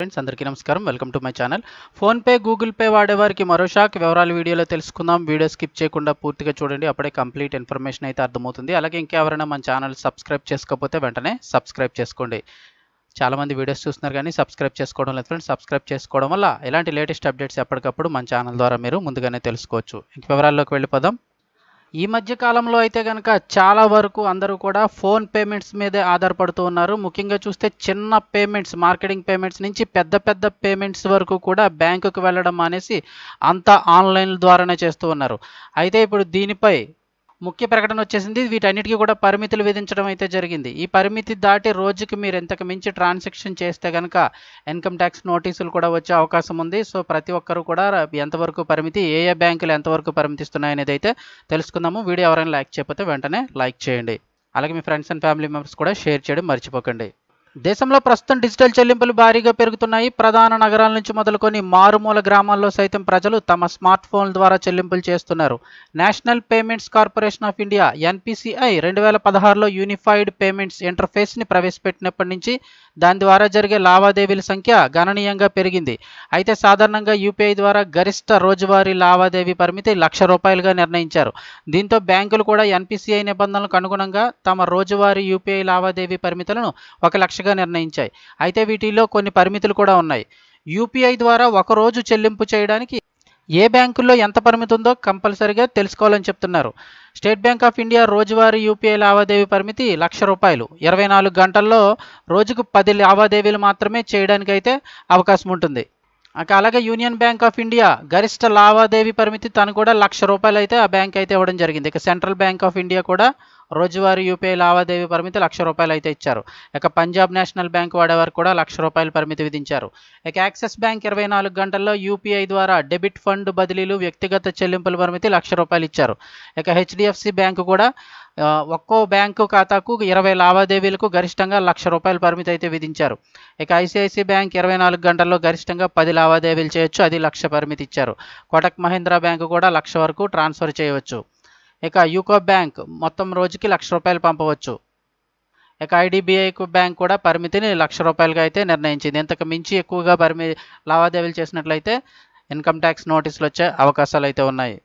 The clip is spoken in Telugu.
ఫ్రెండ్స్ అందరికీ నమస్కారం. Welcome to my channel PhonePe Google Pay వాడేవారికి మరో షాక్ వివరాలు వీడియోలో తెలుసుకుందాం. వీడియో స్కిప్ చేయకుండా పూర్తిగా చూడండి. అప్పుడే కంప్లీట్ ఇన్ఫర్మేషన్ అయితే అర్థమవుతుంది. అలాగే ఇంకెవరైనా మన ఛానల్ సబ్స్క్రైబ్ చేసుకోకపోతే వెంటనే సబ్స్క్రైబ్ చేసుకోండి. చాలామంది వీడియోస్ చూస్తున్నారు కానీ సబ్స్క్రైబ్ చేసుకోవడం లేదు ఫ్రెండ్స్ సబ్స్క్రైబ్ చేసుకోవడం వల్ల ఇలాంటి లేటెస్ట్ అప్డేట్స్ ఎప్పటికప్పుడు మన ఛానల్ ద్వారా మీరు ముందుగానే తెలుసుకోవచ్చు. ఇంక వివరాల్లోకి వెళ్ళిపోదాం. ఈ మధ్య కాలంలో అయితే కనుక చాలా వరకు అందరూ కూడా ఫోన్ పేమెంట్స్ మీదే ఆధారపడుతూ ఉన్నారు. ముఖ్యంగా చూస్తే చిన్న పేమెంట్స్ మార్కెటింగ్ పేమెంట్స్ నుంచి పెద్ద పెద్ద పేమెంట్స్ వరకు కూడా బ్యాంకుకు వెళ్ళడం అనేసి అంతా ఆన్లైన్ ద్వారానే చేస్తూ ఉన్నారు. అయితే ఇప్పుడు దీనిపై ముఖ్య ప్రకటన వచ్చేసింది. వీటన్నిటికీ కూడా పరిమితులు విధించడం అయితే జరిగింది. ఈ పరిమితి దాటి రోజుకి మీరు ఎంతకు మించి ట్రాన్సాక్షన్ చేస్తే కనుక ఇన్కమ్ ట్యాక్స్ నోటీసులు కూడా వచ్చే అవకాశం ఉంది. సో ప్రతి ఒక్కరు కూడా ఎంతవరకు పరిమితి ఏ ఏ బ్యాంకులు ఎంతవరకు పరిమితిస్తున్నాయి అనేది అయితే తెలుసుకుందాము. వీడియో ఎవరైనా లైక్ చేయకపోతే వెంటనే లైక్ చేయండి. అలాగే మీ ఫ్రెండ్స్ అండ్ ఫ్యామిలీ మెంబర్స్ కూడా షేర్ చేయడం మర్చిపోకండి. దేశంలో ప్రస్తుతం డిజిటల్ చెల్లింపులు భారీగా పెరుగుతున్నాయి. ప్రధాన నగరాల నుంచి మొదలుకొని మారుమూల గ్రామాల్లో సైతం ప్రజలు తమ స్మార్ట్ ఫోన్ల ద్వారా చెల్లింపులు చేస్తున్నారు. National Payments Corporation of India NPCI రెండు వేల పదహారులో యూనిఫైడ్ పేమెంట్స్ ఇంటర్ఫేస్ని ప్రవేశపెట్టినప్పటి నుంచి దాని ద్వారా జరిగే లావాదేవీల సంఖ్య గణనీయంగా పెరిగింది. అయితే సాధారణంగా యూపీఐ ద్వారా గరిష్ట రోజువారీ లావాదేవీ పరిమితి లక్ష రూపాయలుగా నిర్ణయించారు. దీంతో బ్యాంకులు కూడా ఎన్పిసిఐ నిబంధనలకు అనుగుణంగా తమ రోజువారీ యూపీఐ లావాదేవీ పరిమితులను ఒక లక్షగా నిర్ణయించాయి. అయితే వీటిలో కొన్ని పరిమితులు కూడా ఉన్నాయి. యూపీఐ ద్వారా ఒక రోజు చెల్లింపు చేయడానికి ఏ బ్యాంకుల్లో ఎంత పరిమితి ఉందో కంపల్సరిగా తెలుసుకోవాలని చెప్తున్నారు. స్టేట్ బ్యాంక్ ఆఫ్ ఇండియా రోజువారీ యూపీఐ లావాదేవీ పరిమితి లక్ష రూపాయలు. ఇరవై నాలుగు గంటల్లో రోజుకు పది లావాదేవీలు మాత్రమే చేయడానికి అయితే అవకాశం ఉంటుంది. అలాగే యూనియన్ బ్యాంక్ ఆఫ్ ఇండియా గరిష్ట లావాదేవీ పరిమితి తను కూడా లక్ష రూపాయలు అయితే ఆ బ్యాంక్ అయితే ఇవ్వడం జరిగింది. ఇక సెంట్రల్ బ్యాంక్ ఆఫ్ ఇండియా కూడా రోజువారీ యూపీఐ లావాదేవీ పరిమితి లక్ష రూపాయలు అయితే ఇచ్చారు. ఇక పంజాబ్ నేషనల్ బ్యాంక్ వాడేవారు కూడా లక్ష రూపాయల పరిమితి విధించారు. ఇక యాక్సిస్ బ్యాంక్ ఇరవై నాలుగు గంటల్లో యూపీఐ ద్వారా డెబిట్ ఫండ్ బదిలీలు వ్యక్తిగత చెల్లింపుల పరిమితి లక్ష రూపాయలు ఇచ్చారు. ఇక హెచ్డిఎఫ్సి బ్యాంకు కూడా ఒక్కో బ్యాంకు ఖాతాకు ఇరవై లావాదేవీలకు గరిష్టంగా లక్ష రూపాయల పరిమితి అయితే విధించారు. ఇక ఐసిఐసి బ్యాంక్ ఇరవై నాలుగు గంటల్లో గరిష్టంగా పది లావాదేవీలు చేయొచ్చు అది లక్ష పరిమితి ఇచ్చారు. కోటక్ మహీంద్రా బ్యాంకు కూడా లక్ష వరకు ట్రాన్స్ఫర్ చేయవచ్చు. ఇక యూకో బ్యాంక్ మొత్తం రోజుకి లక్ష రూపాయలు పంపవచ్చు. ఇక ఐడిబిఐ బ్యాంక్ కూడా పరిమితిని లక్ష రూపాయలుగా అయితే నిర్ణయించింది. ఇంతకు మించి ఎక్కువగా పరిమి లావాదేవీలు చేసినట్లయితే ఇన్కమ్ ట్యాక్స్ నోటీసులు వచ్చే అవకాశాలు అయితే ఉన్నాయి.